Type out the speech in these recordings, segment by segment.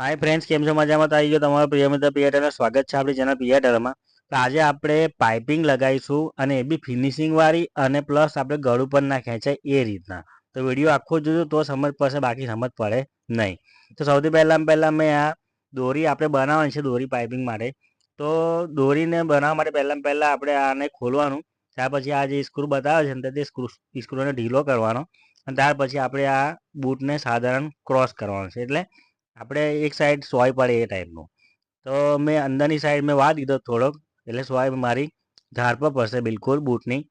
Hi friends કેમ છો મજામાં? તો આવી ગયો તમારો પ્રિય મિત્ર પિયાટરનું સ્વાગત છે આપણી ચેનલ પિયાટરમાં તો આજે આપણે પાઇપિંગ લગાવીશું અને એ બી ફિનિશિંગ વાળી અને પ્લસ આપણે ગળું પણ ના ખેંચાય એ રીતના. તો વીડિયો આખો જોજો, તો સમજ પડશે, બાકી સમજ પડે નહીં. તો સૌથી પહેલાં પહેલાં મેં આ દોરી આપણે બનાવવાની છે, દોરી પાઇપિંગ માટે. તો દોરીને બનાવવા માટે પહેલાં પહેલાં આપણે આને ખોલવાનું, ત્યાર પછી આ જે સ્ક્રૂ બતાવે છે તે સ્ક્રૂ સ્ક્રૂને ઢીલો કરવાનો. અને ત્યાર પછી આપણે આ બૂટને સાધારણ ક્રોસ કરવાનો છે. એટલે આપણે એક સાઈડ સોય પડે એ ટાઈપનું તો મેં અંદરની સાઈડ મેં વા દીધો થોડોક એટલે સોય મારી ધાર પર પડશે બિલકુલ બૂટની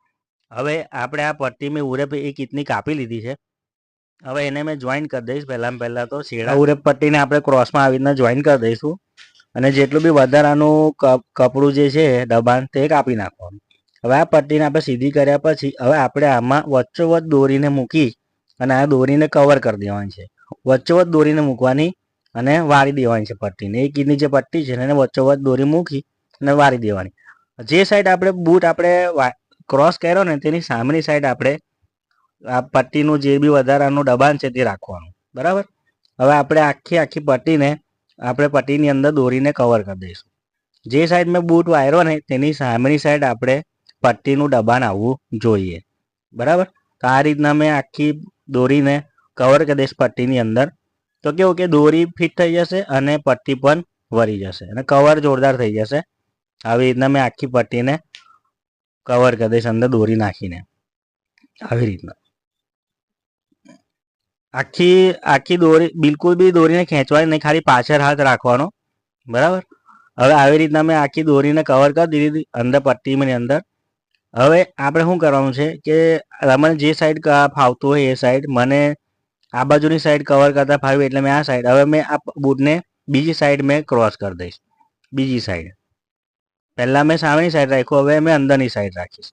હવે આપણે આ પટ્ટી મેં ઉરેપ એક ઇંચની કાપી લીધી છે. હવે એને મેં જોઈન કરી દઈશ પહેલાં પહેલાં તો શેડા. ઉરેપ પટ્ટીને આપણે ક્રોસમાં આવી રીતના જોઈન કરી દઈશું. અને જેટલું બી વધારાનું કપ કપડું જે છે દબાણ તે કાપી નાખવાનું. હવે આ પટ્ટીને આપણે સીધી કર્યા પછી હવે આપણે આમાં વચ્ચોવચ દોરીને મૂકી અને આ દોરીને કવર કરી દેવાની છે. વચ્ચોવચ દોરીને મૂકવાની અને વાળી દેવાની છે પટ્ટીને. એક ઇંચની જે પટ્ટી છે એને વચ્ચોવચ્ચ દોરી મૂકી અને વાળી દેવાની. જે સાઈડ આપણે બૂટ આપણે ક્રોસ કર્યો ને, તેની સામેની સાઈડ આપણે આ પટ્ટીનું જે બી વધારાનું દબાણ છે તે રાખવાનું. બરાબર? હવે આપણે આખી આખી પટ્ટીને, આપણે પટ્ટીની અંદર દોરીને કવર કરી દઈશું. જે સાઈડ મેં બૂટ વાયરો ને, તેની સામેની સાઈડ આપણે પટ્ટીનું દબાણ આવવું જોઈએ. બરાબર? તો આ રીતના મેં આખી દોરીને કવર કરી દઈશ પટ્ટીની અંદર. તો કેવું કે દોરી ફિટ થઈ જશે અને પટ્ટી પણ વળી જશે અને કવર જોરદાર થઈ જશે. આવી રીતના મેં આખી પટ્ટીને કવર કરી દઈશ અંદર દોરી નાખીને. આવી રીતના. આખી આખી દોરી, બિલકુલ બી દોરીને ખેંચવાની નહીં, ખાલી પાછળ હાથ રાખવાનો. બરાબર? હવે આવી રીતના મેં આખી દોરીને કવર કરી દીધી અંદર પટ્ટીની અંદર. હવે આપણે શું કરવાનું છે કે તમને જે સાઈડ ફાવતું હોય એ સાઈડ મને આ બાજુની સાઈડ કવર કરતા ફાવ્યું એટલે મેં આ સાઈડ હવે મેં આ બૂટને બીજી સાઈડ મેં ક્રોસ કરી દઈશ. બીજી સાઈડ પહેલાં મેં સામેની સાઈડ રાખ્યું, હવે મેં અંદરની સાઈડ રાખીશ.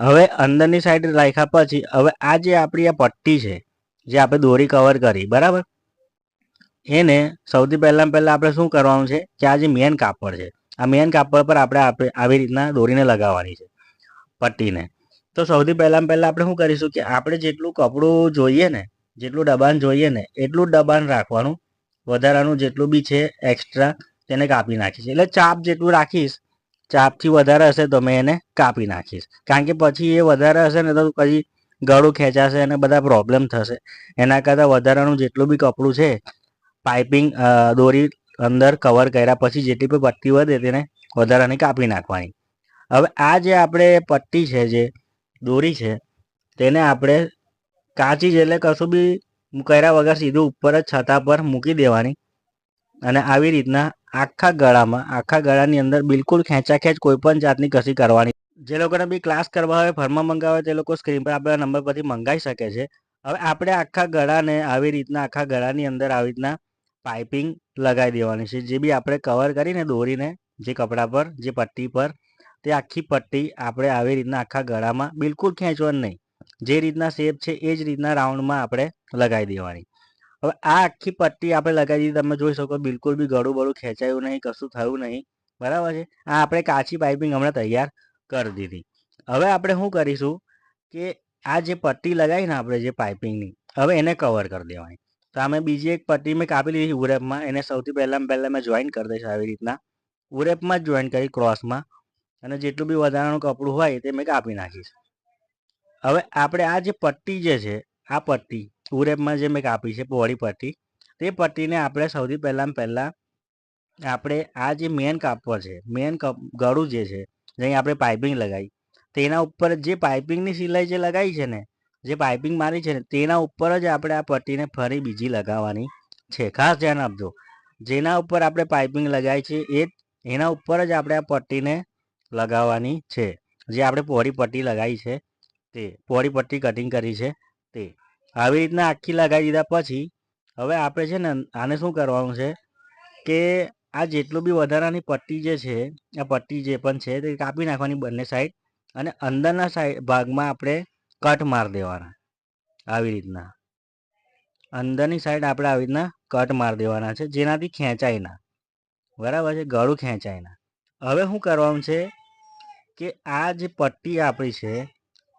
હવે અંદરની સાઈડ રાખ્યા પછી, હવે આ જે આપણી આ પટ્ટી છે, જે આપણે દોરી કવર કરી, બરાબર? એને સૌથી પહેલાં પહેલાં આપણે શું કરવાનું છે કે આ જે મેન કાપડ છે, આ મેન કાપડ પર આપણે આવી રીતના દોરીને લગાવવાની છે પટ્ટીને. તો સૌથી પહેલાં પહેલાં આપણે શું કરીશું કે આપણે જેટલું કપડું જોઈએ ને જેટલું દબાણ જોઈએ ને, એટલું જ દબાણ રાખવાનું. વધારાનું જેટલું બી છે એક્સ્ટ્રા તેને કાપી નાખીશ. એટલે ચાપ જેટલું રાખીશ, ચાપથી વધારે હશે તો મેં એને કાપી નાખીશ. કારણ કે પછી એ વધારે હશે ને તો પછી ગળું ખેંચાશે અને બધા પ્રોબ્લેમ થશે. એના કરતાં વધારાનું જેટલું બી કપડું છે પાઇપિંગ દોરી અંદર કવર કર્યા પછી જેટલી પણ પટ્ટી વધે તેને વધારાની કાપી નાખવાની. હવે આ જે આપણે પટ્ટી છે જે, દોરી છે, તેને આપણે કાચી જ એટલે કશું બી કર્યા વગર સીધું ઉપર જ છતા પર મૂકી દેવાની. અને આવી રીતના આખા ગળામાં, આખા ગળાની અંદર બિલકુલ ખેંચાખેંચ કોઈ પણ જાતની કસી કરવાની. જે લોકોને બી ક્લાસ કરવા હોય, ફરમાં મંગાવે, તે લોકો સ્ક્રીન પર આપેલા નંબર પરથી મંગાવી શકે છે. હવે આપણે આખા ગળાને આવી રીતના, આખા ગળાની અંદર આવી રીતના પાઇપિંગ લગાવી દેવાની છે. જે બી આપણે કવર કરીને દોરીને, જે કપડા પર, જે પટ્ટી પર, તે આખી પટ્ટી આપણે આવી રીતના આખા ગળામાં બિલકુલ ખેંચવાની નહીં. જે રીતના શેપ છે, એ જ રીતના રાઉન્ડમાં આપણે લગાવી દેવાની. હવે આ આખી પટ્ટી આપણે લગાવી દીધી, તમે જોઈ શકો બિલકુલ બી ગળું બળું ખેંચાયું નહીં, કશું થયું નહીં. બરાબર છે? આ આપણે કાચી પાઇપિંગ હમણાં તૈયાર કરી દીધી. હવે આપણે શું કરીશું કે આ જે પટ્ટી લગાવી ને આપણે જે પાઇપિંગની હવે એને કવર કરી દેવાની. તો અમે બીજી એક પટ્ટી મેં કાપી લીધી ઉરેપમાં. એને સૌથી પહેલાં પહેલાં મેં જોઈન કરી દઈશ આવી રીતના. ઉરેપમાં જ જોઈન કરી ક્રોસમાં અને જેટલું બી વધારાનું કપડું હોય તે મેં કાપી નાખીશ. હવે આપણે આ જે પટ્ટી જે છે, આ પટ્ટી ઉરેપમાં જે મેં કાપી છે પહોળી પટ્ટી, તે પટ્ટીને આપણે સૌથી પહેલાં પહેલાં આપણે આ જે મેન કાપડ છે મેન ગળું જે છે જ્યાં આપણે પાઇપિંગ લગાવી તેના ઉપર જે પાઇપિંગની સિલાઈ જે લગાવી છે ને, જે પાઇપિંગ મારી છે ને, તેના ઉપર જ આપણે આ પટ્ટીને ફરી બીજી લગાવવાની છે. ખાસ ધ્યાન આપજો, જેના ઉપર આપણે પાઇપિંગ લગાવી છે, એ એના ઉપર જ આપણે આ પટ્ટીને લગાવવાની છે, જે આપણે પહોળી પટ્ટી લગાવી છે. તે પોળી પટ્ટી કટિંગ કરી છે. તે આવી રીતના આખી લગાવી દીધા પછી હવે આપણે છે ને આને શું કરવાનું છે કે આ જેટલું બી વધારાની પટ્ટી જે છે, આ પટ્ટી જે પણ છે તે કાપી નાખવાની બંને સાઈડ અને અંદરના સાઈડ ભાગમાં આપણે કટ માર દેવાના આવી રીતના. અંદરની સાઈડ આપણે આવી રીતના કટ માર દેવાના છે જેનાથી ખેંચાય ના. બરાબર છે, ગળું ખેંચાય ના. હવે શું કરવાનું છે કે આ જે પટ્ટી આપણી છે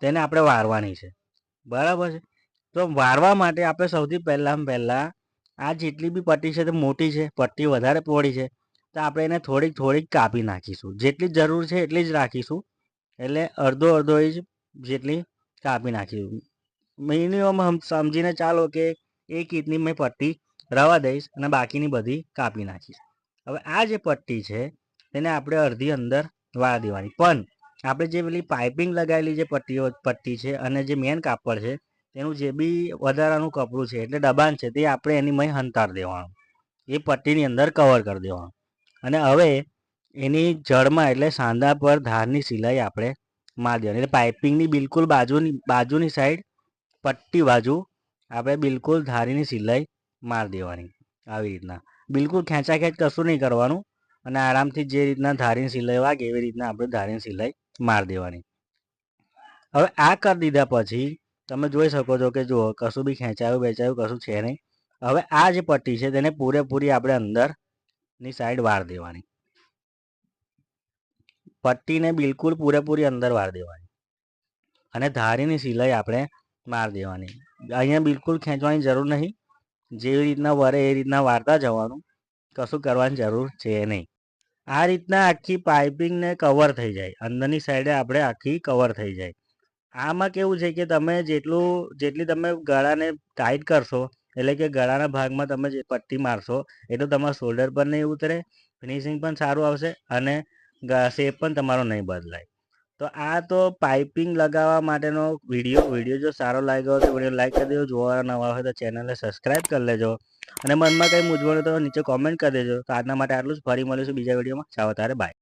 તેને આપણે વારવાની છે. બરાબર છે? તો વારવા માટે આપણે સૌથી પહેલાં પહેલાં આ જેટલી બી પટ્ટી છે તે મોટી છે, પટ્ટી વધારે પહોળી છે, તો આપણે એને થોડીક થોડીક કાપી નાખીશું. જેટલી જરૂર છે એટલી જ રાખીશું. એટલે અડધો અડધો ઇંચ જેટલી કાપી નાખીશું. મિનિમમ સમજીને ચાલો કે એક ઇંચની મેં પટ્ટી રવા દઈશ અને બાકીની બધી કાપી નાખીશ. હવે આ જે પટ્ટી છે, તેને આપણે અડધી અંદર વાળા દેવાની. પણ આપણે જે પેલી પાઇપિંગ લગાવેલી જે પટ્ટીઓ, પટ્ટી છે અને જે મેન કાપડ છે, તેનું જે બી વધારાનું કપડું છે એટલે દબાણ છે તે આપણે એની મય હંતાર દેવાનું. એ પટ્ટીની અંદર કવર કરી દેવાનું. અને હવે એની જડમાં એટલે સાંધા પર ધારની સિલાઈ આપણે મારી દેવાની. એટલે પાઇપિંગની બિલકુલ બાજુની બાજુની સાઈડ પટ્ટી બાજુ આપણે બિલકુલ ધારીની સિલાઈ મારી દેવાની આવી રીતના. બિલકુલ ખેંચાખેંચ કશું નહીં કરવાનું અને આરામથી જે રીતના ધારીની સિલાઈ વાગે એવી રીતના આપણે ધારીની સિલાઈ મારી દેવાની. હવે આ કરી દીધા પછી તમે જોઈ શકો છો કે જુઓ, કશું બી ખેંચાયું બેચાયું કશું છે નહીં. હવે આ જે પટ્ટી છે તેને પૂરેપૂરી આપણે અંદરની સાઈડ વાર દેવાની. પટ્ટીને બિલકુલ પૂરેપૂરી અંદર વાર દેવાની. અને ધારીની સિલાઈ આપણે માર દેવાની. અહીંયા બિલકુલ ખેંચવાની જરૂર નહીં. જેવી રીતના વરે એ રીતના વારતા જવાનું. કશું કરવાની જરૂર છે નહીં. આ રીતના આખી પાઇપિંગને કવર થઈ જાય. અંદરની સાઈડે આપણે આખી કવર થઈ જાય. આમાં કેવું છે કે તમે જેટલું, જેટલી તમે ગળાને ટાઈટ કરશો, એટલે કે ગળાના ભાગમાં તમે જે પટ્ટી મારશો એટલું તમારા શોલ્ડર પર નહીં ઉતરે ફિનિશિંગ પણ સારું આવશે અને શેપ પણ તમારો નહીં બદલાય. તો આ તો પાઇપિંગ લગાવવા માટેનો વીડિયો વીડિયો જો સારો લાગ્યો તો વીડિયો લાઈક કરી દેજો. જોવા નવા હોય તો ચેનલને સબસ્ક્રાઈબ કરી લેજો. અને મનમાં કંઈ મૂંઝવણ તો નીચે કોમેન્ટ કરી દેજો. તો આજના માટે આટલું જ. ફરી મળીશું બીજા વિડીયોમાં. ચાલો, તારે બાય